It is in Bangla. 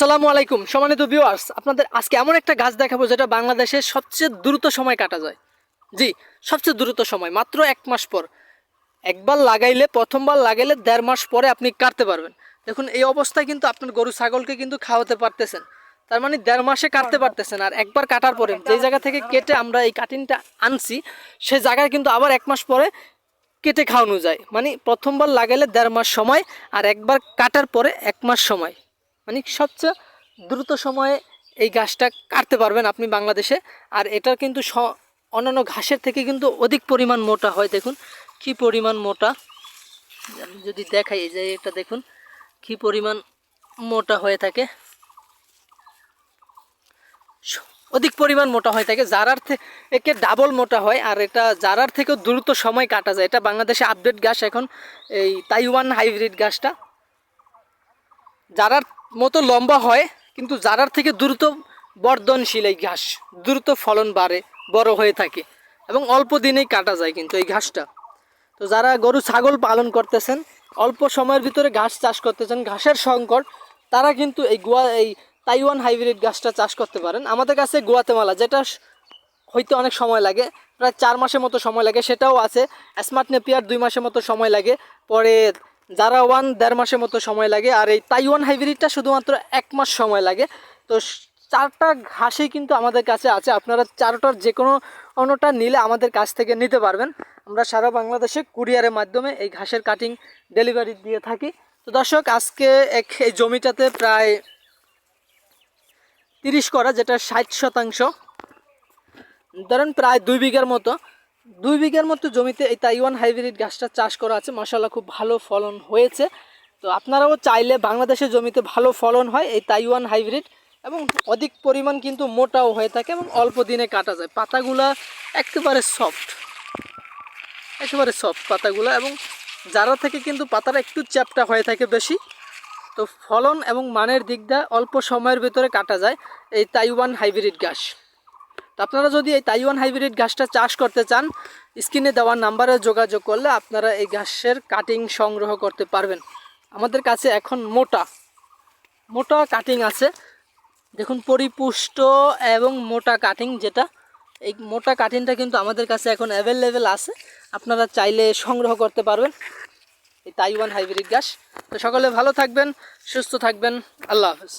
আসসালামু আলাইকুম, সম্মানিত ভিউয়ার্স আপনাদের আজকে এমন একটা গাছ দেখাবো যেটা বাংলাদেশের সবচেয়ে দ্রুত সময় কাটা যায়। জি, সবচেয়ে দ্রুত সময়, মাত্র এক মাস পর। একবার লাগাইলে, প্রথমবার লাগাইলে দেড় মাস পরে আপনি কাটতে পারবেন। দেখুন, এই অবস্থায় কিন্তু আপনার গরু, ছাগলকে কিন্তু খাওয়াতে পারতেছেন। তার মানে দেড় মাসে কাটতে পারতেছেন আর একবার কাটার পরে যেই জায়গা থেকে কেটে আমরা এই কাটিংটা আনছি, সে জায়গায় কিন্তু আবার এক মাস পরে কেটে খাওয়ানো যায়। মানে প্রথমবার লাগাইলে দেড় মাস সময় আর একবার কাটার পরে এক মাস সময়। মানে সবচেয়ে দ্রুত সময়ে এই গাছটা কাটতে পারবেন আপনি বাংলাদেশে। আর এটার কিন্তু স- অন্যান্য ঘাসের থেকে কিন্তু অধিক পরিমাণ মোটা হয়। দেখুন, কি পরিমাণ মোটা। আমি যদি দেখাই, এই যে এটা দেখুন, কি পরিমাণ মোটা হয়ে থাকে। অধিক পরিমাণ মোটা হয়ে থাকে। জারার থেকে ডাবল মোটা হয়, আর এটা জারার থেকেও দ্রুত সময় কাটা যায়। এটা বাংলাদেশে আপডেট গাছ এখন এই তাইওয়ান হাইব্রিড গাছটা জারার মতো লম্বা হয়, কিন্তু জারার থেকে দ্রুত বর্ধনশীল এই ঘাস, দ্রুত ফলন বাড়ে, বড় হয়ে থাকে এবং অল্প দিনেই কাটা যায় কিন্তু এই ঘাসটা। তো যারা গরু, ছাগল পালন করতেছেন, অল্প সময়ের ভিতরে ঘাস চাষ করতেছেন, ঘাসের সংকট, তারা কিন্তু এই গোয়া, এই তাইওয়ান হাইব্রিড ঘাসটা চাষ করতে পারেন। আমাদের কাছে গোয়াতেমালা যেটা হইতে অনেক সময় লাগে, প্রায় চার মাসের মতো সময় লাগে, সেটাও আছে। স্মার্ট নেপিয়ার দুই মাসের মতো সময় লাগে, পরে যারা ওয়ান দেড় মাসের মতো সময় লাগে, আর এই তাইওয়ান হাইব্রিডটা শুধুমাত্র এক মাস সময় লাগে। তো চারটা ঘাসই কিন্তু আমাদের কাছে আছে। আপনারা চারটার যে কোনো অন্যটা নিলে আমাদের কাছ থেকে নিতে পারবেন। আমরা সারা বাংলাদেশে কুরিয়ারের মাধ্যমে এই ঘাসের কাটিং ডেলিভারি দিয়ে থাকি। তো দর্শক, আজকে এক, এই জমিটাতে প্রায় তিরিশ করা, যেটা ষাট শতাংশ। ধরেন প্রায় দুই বিঘার মতো। দুই বিঘার মতো জমিতে এই তাইওয়ান হাইব্রিড গাছটা চাষ করা আছে। মাসাল্লাহ খুব ভালো ফলন হয়েছে। তো আপনারাও চাইলে বাংলাদেশের জমিতে ভালো ফলন হয় এই তাইওয়ান হাইব্রিড এবং অধিক পরিমাণ কিন্তু মোটাও হয়ে থাকে এবং অল্প দিনে কাটা যায়। পাতাগুলা একেবারে সফট একেবারে সফট পাতাগুলো এবং যারা থেকে কিন্তু পাতাটা একটু চ্যাপটা হয়ে থাকে বেশি, তো ফলন এবং মানের দিক দিয়ে অল্প সময়ের ভিতরে কাটা যায় এই তাইওয়ান হাইব্রিড গাছ। তো আপনারা যদি এই তাইওয়ান হাইব্রিড গাছটা চাষ করতে চান, স্ক্রিনে দেওয়ার নাম্বারে যোগাযোগ করলে আপনারা এই গাছের কাটিং সংগ্রহ করতে পারবেন। আমাদের কাছে এখন মোটা মোটা কাটিং আছে। দেখুন, পরিপুষ্ট এবং মোটা কাটিং যেটা, এই মোটা কাটিংটা কিন্তু আমাদের কাছে এখন অ্যাভেলেবেল আছে। আপনারা চাইলে সংগ্রহ করতে পারবেন এই তাইওয়ান হাইব্রিড গাছ তো সকলে ভালো থাকবেন, সুস্থ থাকবেন। আল্লাহ হাফেজ।